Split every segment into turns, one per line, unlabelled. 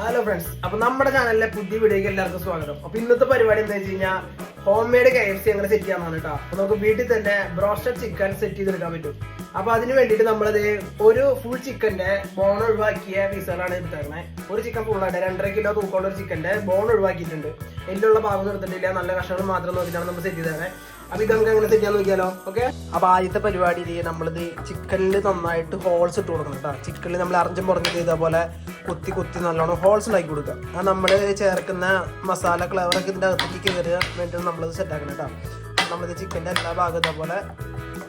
Hello friends അപ്പൊ നമ്മുടെ ചാനലിലെ പുതിയ വീഡിയോക്ക് എല്ലാവർക്കും സ്വാഗതം. അപ്പൊ ഇന്നത്തെ പരിപാടി എന്താ വെച്ച് കഴിഞ്ഞാൽ home made K F C അങ്ങനെ സെറ്റ് ചെയ്യാനാണ് കേട്ടോ. അപ്പൊ നമുക്ക് വീട്ടിൽ തന്നെ ബ്രോസ്റ്റഡ് ചിക്കൻ സെറ്റ് ചെയ്തെടുക്കാൻ പറ്റും. അപ്പൊ അതിന് വേണ്ടിയിട്ട് നമ്മളത് ഒരു ഫുൾ ചിക്കന്റെ ബോൺ ഒഴിവാക്കിയ പീസുകളാണ് എടുത്തേക്കുന്നത് ഒരു ചിക്കൻ ഫുള്ളായിട്ട് രണ്ടര കിലോ തൂക്കമുള്ള ഒരു ചിക്കന്റെ ബോൺ ഒഴിവാക്കിയിട്ടുണ്ട്. എല്ലുള്ള ഭാഗം നിർത്തിട്ടില്ല നല്ല കഷ്ണങ്ങൾ മാത്രം നോക്കിയിട്ടാണ് നമ്മൾ സെറ്റ് ചെയ്തത് അപ്പൊ ഇത് നമുക്ക് അങ്ങനെ സെറ്റ് നോക്കിയാലോ? ഓക്കെ അപ്പൊ ആദ്യത്തെ പരിപാടി ഇത് നമ്മളിത് ചിക്കനിൽ നന്നായിട്ട് ഹോൾസ് ഇട്ട് കൊടുക്കണം കേട്ടോ. ചിക്കനിൽ നമ്മൾ അറിഞ്ഞും പുറഞ്ഞത് ഇതേപോലെ കുത്തി കുത്തി നല്ലോണം ഹോൾസ് ഉണ്ടാക്കി കൊടുക്കുക. അത് നമ്മൾ ചേർക്കുന്ന മസാല ഫ്ലേവറൊക്കെ ഇതിന്റെ അകത്തേക്ക് കയറുക വേണ്ടിയിട്ട് നമ്മളത് സെറ്റ് ആക്കണം കേട്ടോ. നമ്മളിത് ചിക്കന്റെ എല്ലാ ഭാഗം ഇതേപോലെ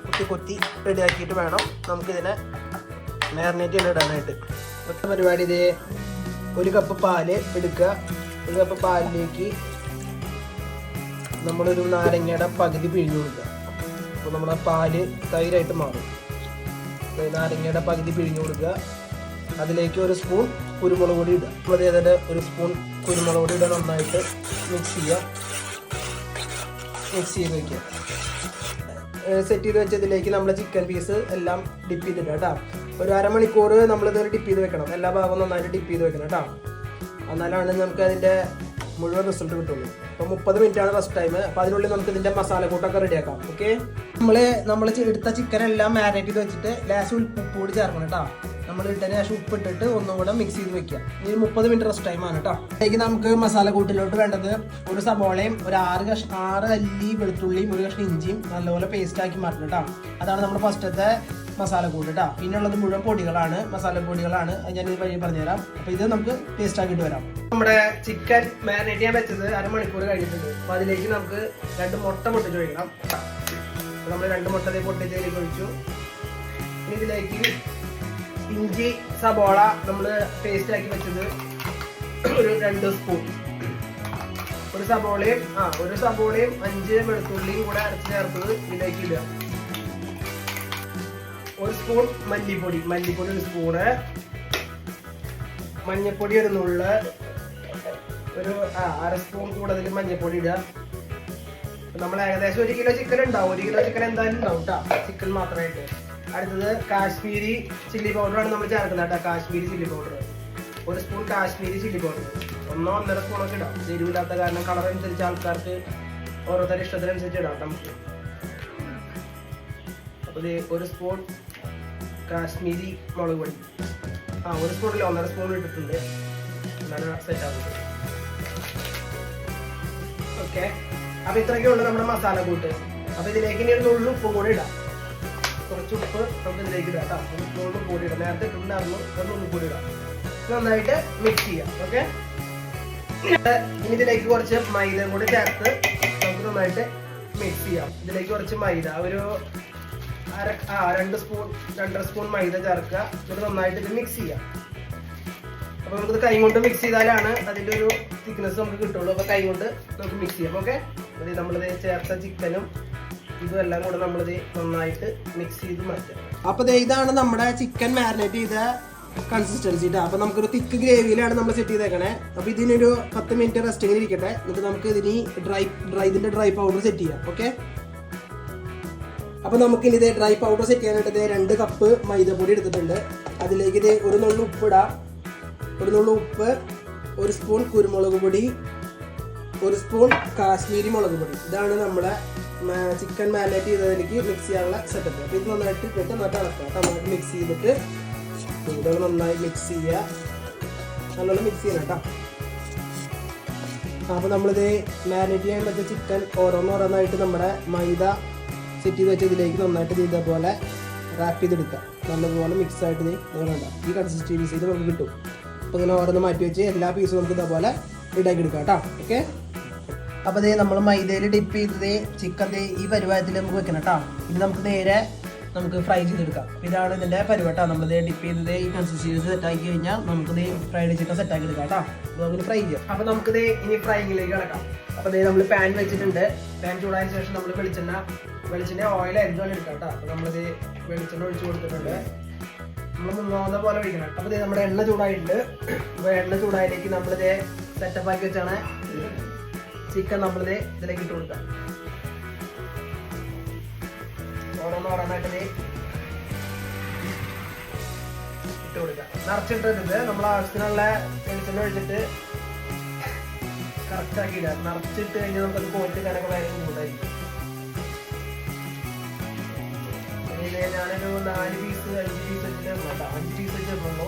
കുത്തി കുത്തി റെഡിയാക്കിയിട്ട് വേണം നമുക്കിതിനെ മാരിനേറ്റ് ചെയ്ത് ഇടാനായിട്ട്. ഒറ്റ പരിപാടി ഇത് ഒരു കപ്പ് പാൽ എടുക്കുക. ഒരു കപ്പ് പാലിലേക്ക് നമ്മളൊരു നാരങ്ങയുടെ പകുതി പിഴിഞ്ഞു കൊടുക്കുക. അപ്പോൾ നമ്മുടെ പാൽ തൈരായിട്ട് മാറും. നാരങ്ങയുടെ പകുതി പിഴിഞ്ഞു കൊടുക്കുക. അതിലേക്ക് ഒരു സ്പൂൺ കുരുമുളക് പൊടി ഇടുക. അപ്പോൾ അതേപോലെ ഒരു സ്പൂൺ കുരുമുളക് പൊടി ഇടുക നന്നായിട്ട് മിക്സ് ചെയ്യുക. മിക്സ് ചെയ്ത് വയ്ക്കുക സെറ്റ് ചെയ്ത് വെച്ചതിലേക്ക് നമ്മൾ ചിക്കൻ പീസ് എല്ലാം ഡിപ്പ് ചെയ്തിട്ട് കേട്ടോ. ഒരു അരമണിക്കൂർ നമ്മളിത് ഡിപ്പ് ചെയ്ത് വെക്കണം. എല്ലാ ഭാഗവും നന്നായിട്ട് ഡിപ്പ് ചെയ്ത് വെക്കണം കേട്ടോ. എന്നാലാണ് നമുക്ക് അതിന്റെ മുഴുവൻ റിസൾട്ട് കിട്ടുള്ളൂ. അപ്പോൾ മുപ്പത് മിനിറ്റ് ആണ് റെസ്റ്റ് ടൈം അപ്പോൾ അതിനുള്ളിൽ നമുക്ക് ഇതിന്റെ മസാല കൂട്ടൊക്കെ റെഡിയാക്കാം ഓക്കെ നമ്മൾ നമ്മൾ എടുത്ത ചിക്കൻ എല്ലാം മാരിനേറ്റ് ചെയ്ത് വെച്ചിട്ട് ലാസ്റ്റ് ഉപ്പ് കൂടി ചേർക്കണം കേട്ടോ നമ്മൾ ഇട്ടതിന് ശേഷം ഉപ്പ് ഇട്ടിട്ട് ഒന്നും കൂടെ മിക്സ് ചെയ്ത് വെക്കുക. ഇനി മുപ്പത് മിനിറ്റ് റെസ്റ്റ് ടൈം ആണ് കേട്ടോ അതിലേക്ക് നമുക്ക് മസാല കൂട്ടിലോട്ട് വേണ്ടത് ഒരു സബോളയും ഒരു ആറ് കഷ്ണം ആറ് അല്ലി വെളുത്തുള്ളിയും ഒരു കഷ്ണം ഇഞ്ചിയും നല്ലപോലെ പേസ്റ്റ് ആക്കി മാറ്റണം കേട്ടോ അതാണ് നമ്മുടെ ഫസ്റ്റത്തെ മസാല കൂട്ട് പിന്നെ ഉള്ളത് മുഴുവൻ പൊടികളാണ്. മസാല പൊടികളാണ്. ഞാൻ ഇത് വഴി പറഞ്ഞുതരാം. അപ്പോൾ ഇത് നമുക്ക് പേസ്റ്റ് ആക്കിയിട്ട് വരാം. നമ്മുടെ ചിക്കൻ മാരിനേറ്റ് ചെയ്യാൻ വെച്ചത് അരമണിക്കൂർ കഴിഞ്ഞിട്ടുണ്ട്. അപ്പോൾ അതിലേക്ക് നമുക്ക് രണ്ട് മുട്ട പൊട്ടിച്ച് ഒഴിക്കണം. നമ്മൾ രണ്ട് മുട്ട ദേ പൊട്ടിച്ചതിലേക്ക് ഒഴിച്ചു. ഇതിലേക്ക് ഇഞ്ചി സബോള നമ്മൾ പേസ്റ്റ് ആക്കി വെച്ചത് ഒരു രണ്ട് സ്പൂൺ ഒരു സബോളയും ആ ഒരു സബോളയും അഞ്ച് വെളുത്തുള്ളിയും കൂടെ അരച്ച് ചേർത്തത് ഇതിലേക്ക് ഇടുക. ഒരു സ്പൂൺ മല്ലിപ്പൊടി. മല്ലിപ്പൊടി ഒരു സ്പൂണ് മഞ്ഞപ്പൊടി ഒരു നുള്ള്. ഒരു ആ അര സ്പൂൺ കൂടുതൽ മഞ്ഞപ്പൊടി ഇടുക. നമ്മൾ ഏകദേശം ഒരു കിലോ ചിക്കൻ ഉണ്ടാവും. ഒരു കിലോ ചിക്കൻ എന്തായാലും ഉണ്ടാവും കേട്ടോ ചിക്കൻ മാത്രമായിട്ട്. അടുത്തത് കാശ്മീരി ചില്ലി പൗഡറാണ് നമ്മൾ ചേർക്കുന്നത് കേട്ടോ കാശ്മീരി ചില്ലി പൗഡർ ഒരു സ്പൂൺ കാശ്മീരി ചില്ലി പൗഡർ ഒന്നോ ഒന്നര സ്പൂണൊക്കെ ഇടാം. എരിവില്ലാത്ത കാരണം കളർ അനുസരിച്ച് ആൾക്കാർക്ക് ഓരോരുത്തരുടെ ഇഷ്ടത്തിനനുസരിച്ച് ഇടാം നമുക്ക്. അപ്പോൾ ഒരു സ്പൂൺ കാശ്മീരി മുളക് പൊടി. ആ ഒരു സ്പൂണിൽ ഒന്നര സ്പൂൺ ഇട്ടിട്ടുണ്ട്. നല്ല സെറ്റ് ആകുന്നത് ഓക്കെ അപ്പൊ ഇത്രയൊക്കെ ഉള്ളു നമ്മുടെ മസാല കൂട്ട്. അപ്പൊ ഇതിലേക്ക് ഇനി ഒരു നുള്ളു ഉപ്പും കൂടി ഇടാം. കുറച്ച് ഉപ്പ് നമുക്ക് ഇതിലേക്ക് ഇടാം കേട്ടോ. ഒരു നുള്ളു കൂടി ഇടാം. നേരത്തെ ഇട്ടുണ്ടായിരുന്നു നുള്ളു കൂടി ഇടാം. നന്നായിട്ട് മിക്സ് ചെയ്യാം. ഓക്കെ ഇനി ഇതിലേക്ക് കുറച്ച് മൈദ കൂടി ചേർത്ത് നമുക്ക് നന്നായിട്ട് മിക്സ് ചെയ്യാം. ഇതിലേക്ക് കുറച്ച് മൈദ ഒരു അര ആ രണ്ട് സ്പൂൺ രണ്ടര സ്പൂൺ മൈദ ചേർക്കുക. എന്നിട്ട് നന്നായിട്ട് ഇത് മിക്സ് ചെയ്യാം. അപ്പൊ നമുക്കിത് കൈ കൊണ്ട് മിക്സ് ചെയ്താലാണ് അതിന്റെ ഒരു തിക്നെസ് നമുക്ക് കിട്ടുള്ളൂ. അപ്പൊ കൈ കൊണ്ട് നമുക്ക് മിക്സ് ചെയ്യാം. ഓക്കെ അതായത് നമ്മളിത് ചേർത്ത ചിക്കനും ഇതെല്ലാം എല്ലാം കൂടെ നമ്മളിത് നന്നായിട്ട് മിക്സ് ചെയ്ത് മാറ്റാം അപ്പൊ ദേ ഇതാണ് നമ്മുടെ ചിക്കൻ മാരിനേറ്റ് ചെയ്ത കൺസിസ്റ്റൻസി അപ്പൊ നമുക്കൊരു തിക്ക് ഗ്രേവിയിലാണ് നമ്മൾ സെറ്റ് ചെയ്തേക്കണേ. അപ്പൊ ഇതിനൊരു പത്ത് മിനിറ്റ് റെസ്റ്റിങ്ങിൽ ഇരിക്കട്ടെ. എന്നിട്ട് നമുക്ക് ഇതിന് ഡ്രൈ ഡ്രൈ ഇതിന്റെ ഡ്രൈ പൗഡർ സെറ്റ് ചെയ്യാം. ഓക്കെ അപ്പൊ നമുക്ക് ഇനി ഇത് ഡ്രൈ പൗഡർ സെറ്റ് ചെയ്യാനായിട്ട് ഇത് രണ്ട് കപ്പ് മൈദപ്പൊടി എടുത്തിട്ടുണ്ട്. അതിലേക്ക് ഇത് ഒരു നുള്ളു ഉപ്പിടാം ഒരു നുള്ളു ഉപ്പ് ഒരു സ്പൂൺ കുരുമുളക് പൊടി ഒരു സ്പൂൺ കാശ്മീരി മുളക് പൊടി. ഇതാണ് നമ്മുടെ ചിക്കൻ മാരിനേറ്റ് ചെയ്തതിലേക്ക് മിക്സ് ചെയ്യാനുള്ള സെറ്റപ്പ് അപ്പോൾ ഇത് നന്നായിട്ട് ഇട്ടിട്ട് നന്നായിട്ട് ഇളക്കുക അപ്പോൾ നമുക്ക് മിക്സ് ചെയ്തിട്ട് ഇതൊക്കെ നന്നായി മിക്സ് ചെയ്യുക. നല്ലോണം മിക്സ് ചെയ്യണം കേട്ടോ. അപ്പോൾ നമ്മളിത് മാരിനേറ്റ് ചെയ്യാൻ പറ്റിയ ചിക്കൻ ഓരോന്നോരോന്നായിട്ട് നമ്മുടെ മൈദ സെറ്റ് ചെയ്ത് വെച്ച് ഇതിലേക്ക് നന്നായിട്ട് ചെയ്ത പോലെ റാപ്പ് ചെയ്തെടുക്കാം. നല്ലപോലെ മിക്സ് ആയിട്ട് ഇത് വേണ്ട ഈ കൺസിസ്റ്റൻസിയിൽ നമുക്ക് കിട്ടും. അപ്പോൾ ഇങ്ങനെ ഓരോന്ന് മാറ്റി വെച്ച് എല്ലാ പീസും നമുക്ക് ഇതേപോലെ ഇടാക്കി എടുക്കാം കേട്ടോ. ഓക്കെ അപ്പോൾ ഇതേ നമ്മൾ മൈദയിൽ ഡിപ്പ് ചെയ്തത് ചിക്കൻ ഈ പരുവത്തിൽ നമുക്ക് വെക്കണം കേട്ടോ. ഇനി നമുക്ക് നേരെ നമുക്ക് ഫ്രൈ ചെയ്തെടുക്കാം. ഇതാണ് ഇതിന്റെ നമ്മൾ നമ്മളിത് ഡിപ്പ് ചെയ്തത് ഈ കൺസിസ്റ്റൻസി സെറ്റ് ആക്കി കഴിഞ്ഞാൽ നമുക്കിത് ഫ്രൈഡ് ചിക്കൻ സെറ്റ് ആക്കി എടുക്കാം കേട്ടോ. അപ്പോൾ നമുക്ക് ഫ്രൈ ചെയ്യാം. അപ്പോൾ നമുക്കിത് ഇനി ഫ്രൈയിങ്ങിലേക്ക് കിടക്കാം. അപ്പോൾ ഇതേ നമ്മൾ പാൻ വെച്ചിട്ടുണ്ട്. പാൻ ചൂടായതിനു ശേഷം നമ്മൾ വെളിച്ചെണ്ണ വെളിച്ചെണ്ണ ഓയിൽ എന്താണ് എടുക്കാം കേട്ടോ. അപ്പോൾ നമ്മളിത് വെളിച്ചെണ്ണ ഒഴിച്ച് കൊടുത്തിട്ടുണ്ട്. നമ്മൾ മുങ്ങാവുന്ന പോലെ ഒഴിക്കണം. അപ്പോൾ ഇത് നമ്മുടെ എണ്ണ ചൂടായിട്ടുണ്ട്. അപ്പോൾ എണ്ണ ചൂടായിലേക്ക് നമ്മളിത് സെറ്റപ്പ് ആക്കി വെച്ചാണ് ചിക്കൻ നമ്മളിത് ഇതിലേക്ക് ഇട്ട് കൊടുക്കാം ഓരോന്ന് ഓരോന്നായിട്ട് ഇട്ട് കൊടുക്കാം നിറച്ചിട്ടിട്ട് നമ്മൾ ആവശ്യത്തിനുള്ള വെളിച്ചെണ്ണ ഒഴിച്ചിട്ട് കറക്റ്റ് ആക്കി ഇടാം നിറച്ചിട്ട് കഴിഞ്ഞാൽ നമുക്കത് പോയിട്ട് കണക്ക് ഭയങ്കര ഇതിൽ ഞാനൊരു നാല് പീസ് അഞ്ച് പീസ് വെച്ചിട്ട് വേണ്ട. അഞ്ച് പീസ് വെച്ച് ഇടുന്നുള്ളൂ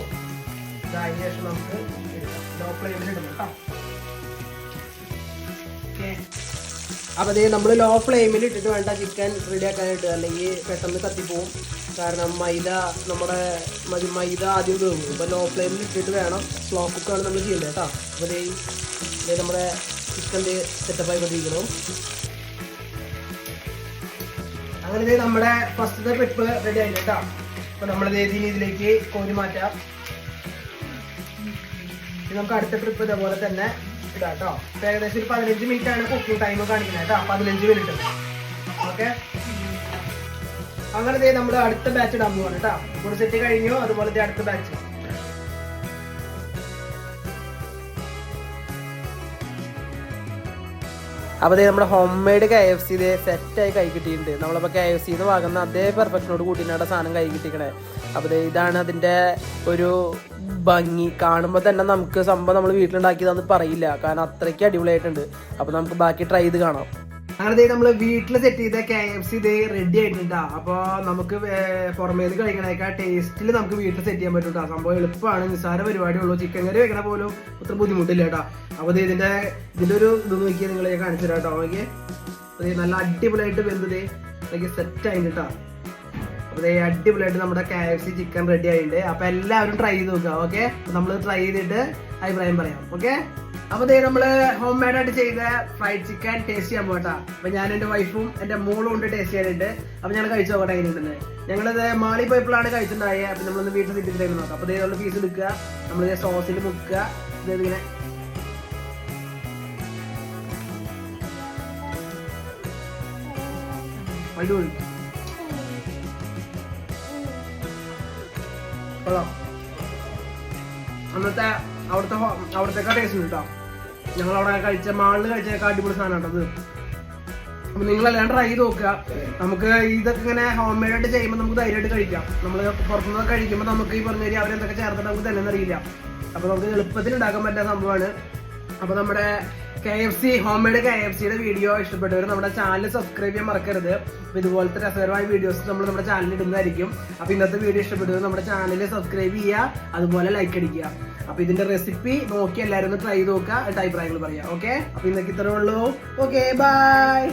ഇത് അതിന് ശേഷം നമുക്ക് ലോ ഫ്ലെയിമിൽ ഇടണം കേട്ടോ അപ്പോൾ അതേ നമ്മൾ ലോ ഫ്ലെയിമിൽ ഇട്ടിട്ട് വേണ്ട ചിക്കൻ റെഡി ആക്കാനായിട്ട് അല്ലെങ്കിൽ പെട്ടെന്ന് കത്തിപ്പോവും. കാരണം മൈദ നമ്മുടെ മതി- മൈദ ആദ്യം വേവും. അപ്പോൾ ലോ ഫ്ലെയിമിൽ ഇട്ടിട്ട് വേണം. സ്ലോ കുക്കാണ് നമ്മൾ ചെയ്യേണ്ടത് കേട്ടോ. അപ്പോൾ ദേ ദേ നമ്മുടെ ചിക്കന്റെ സെറ്റപ്പ് ആയിക്കൊണ്ടിരിക്കണം അങ്ങനെ ഇത് നമ്മുടെ ഫസ്റ്റത്തെ പെപ്പ് റെഡി ആയിട്ട് കേട്ടോ അപ്പോൾ നമ്മൾ ഇതിന് ഇതിലേക്ക് കോരി മാറ്റാം. നമുക്ക് അടുത്ത ട്രിപ്പ് ഇതേപോലെ തന്നെ ഇടാം കേട്ടോ ഏകദേശം ഒരു പതിനഞ്ച് മിനിറ്റ് ആണ് കുക്കിംഗ് ടൈം കാണിക്കുന്നത് കേട്ടോ പതിനഞ്ച് മിനിറ്റ് ഓക്കെ? അങ്ങനെ നമ്മൾ അടുത്ത ബാച്ച് ഇടാൻ പോവാണ് കേട്ടോ ഒരു സെറ്റ് കഴിഞ്ഞു അതുപോലെ അടുത്ത ബാച്ച് അപ്പോൾ ദേ നമ്മുടെ home made K F C ഇതേ സെറ്റായി കൈ കിട്ടിയിട്ടുണ്ട്. നമ്മളിപ്പോൾ കെ എഫ് സിന്ന് വാങ്ങുന്ന അതേ പെർഫെക്ഷനോട് കൂട്ടിനാണ് സാധനം കൈ കിട്ടിക്കണേ. അപ്പോൾ ഇതാണ് അതിന്റെ ഒരു ഭംഗി. കാണുമ്പോൾ തന്നെ നമുക്ക് സംഭവം നമ്മൾ വീട്ടിലുണ്ടാക്കിയതാന്ന് പറയില്ല. കാരണം അത്രയ്ക്ക് അടിപൊളിയായിട്ടുണ്ട്. അപ്പോൾ നമുക്ക് ബാക്കി ട്രൈ ചെയ്ത് കാണാം. അങ്ങനെ നമ്മൾ വീട്ടിൽ സെറ്റ് ചെയ്ത കെ എഫ് സി ഇത് റെഡി ആയിട്ടുണ്ടാ. അപ്പോൾ നമുക്ക് പുറമേത് കഴിക്കണേക്കാ ടേസ്റ്റിൽ നമുക്ക് വീട്ടിൽ സെറ്റ് ചെയ്യാൻ പറ്റും കേട്ടോ സംഭവം എളുപ്പമാണ് നിസ്സാര പരിപാടിയുള്ളൂ. ചിക്കൻ കറി വെക്കണ പോലും അത്ര ബുദ്ധിമുട്ടില്ല കേട്ടോ അപ്പോൾ ഇതിന്റെ ഇതിന്റെ ഒരു ഇത് നോക്കിയാൽ നിങ്ങൾ ഞാൻ കാണിച്ചു തരാം കേട്ടോ ഓക്കെ അപ്പോൾ നല്ല അടിപൊളിയായിട്ട് വെന്തത് നോക്കി സെറ്റ് ആയിട്ട് കേട്ടോ അപ്പോൾ അടിപൊളിയായിട്ട് നമ്മുടെ K F C chicken ready ആയിട്ടുണ്ട്. അപ്പോൾ എല്ലാവരും ട്രൈ ചെയ്ത് നോക്കുക. ഓക്കെ? നമ്മൾ ട്രൈ ചെയ്തിട്ട് അഭിപ്രായം പറയാം. ഓക്കെ? അപ്പോൾ ദേ നമ്മൾ ഹോം മെയ്ഡ് ആയിട്ട് ചെയ്ത ഫ്രൈഡ് ചിക്കൻ ടേസ്റ്റ് ചെയ്യാൻ പോട്ടാ അപ്പൊ ഞാൻ എന്റെ വൈഫും എന്റെ മോളും ഉണ്ട് ടേസ്റ്റ് ചെയ്യാനായിട്ട് അപ്പൊ ഞാൻ കഴിച്ചു നോക്കട്ടെ എങ്ങനെയുണ്ടെന്ന് ഞങ്ങളിത് മാളി പോയപ്പോഴാണ് കഴിച്ചിട്ടുണ്ടായത് അപ്പൊ നമ്മളൊന്ന് വീട്ടിൽ തിരിച്ചിട്ട് നോക്കാം അപ്പൊ നമ്മൾ പീസ് എടുക്കുക. നമ്മൾ സോസിൽ മുക്കുക. ഇതിങ്ങനെ. അന്നത്തെ അവിടുത്തെ അവിടുത്തെ ടേസ്റ്റ് കേട്ടോ ഞങ്ങൾ അവിടെ കഴിച്ച മാളിൽ കഴിച്ചേക്കാൾ അടിപൊളി സാധനം കേട്ടത് അപ്പൊ നിങ്ങളെല്ലാം ട്രൈ ചെയ്ത് നോക്കുക. നമുക്ക് ഇതൊക്കെ ഇങ്ങനെ ഹോം മെയ്ഡ് ആയിട്ട് ചെയ്യുമ്പോൾ നമുക്ക് ധൈര്യമായിട്ട് കഴിക്കാം. നമ്മൾ പുറത്തുനിന്ന് കഴിക്കുമ്പോൾ നമുക്ക് ഈ പറഞ്ഞ അവരെന്തൊക്കെ ചേർത്തിട്ട് നമുക്ക് തന്നെ അറിയില്ല. അപ്പൊ നമുക്ക് എളുപ്പത്തിൽ ഉണ്ടാക്കാൻ പറ്റുന്ന സംഭവമാണ്. അപ്പൊ നമ്മുടെ K F C home made K F സിയുടെ വീഡിയോ ഇഷ്ടപ്പെട്ടവർ നമ്മുടെ ചാനൽ സബ്സ്ക്രൈബ് ചെയ്യാൻ മറക്കരുത്. അപ്പൊ ഇതുപോലത്തെ രസകരമായ വീഡിയോസ് നമ്മൾ നമ്മുടെ ചാനലിൽ ഇടുന്നതായിരിക്കും. അപ്പൊ ഇന്നത്തെ വീഡിയോ ഇഷ്ടപ്പെട്ടവർ നമ്മുടെ ചാനൽ സബ്സ്ക്രൈബ് ചെയ്യുക അതുപോലെ ലൈക്ക് അടിക്കുക. അപ്പൊ ഇതിന്റെ റെസിപ്പി നോക്കി എല്ലാവരും ഒന്ന് ട്രൈ നോക്കുക എന്നിട്ട് അഭിപ്രായങ്ങൾ പറയാം. ഓക്കെ അപ്പൊ ഇന്നൊക്കെ ഇത്രേ ഉള്ളൂ. Okay bye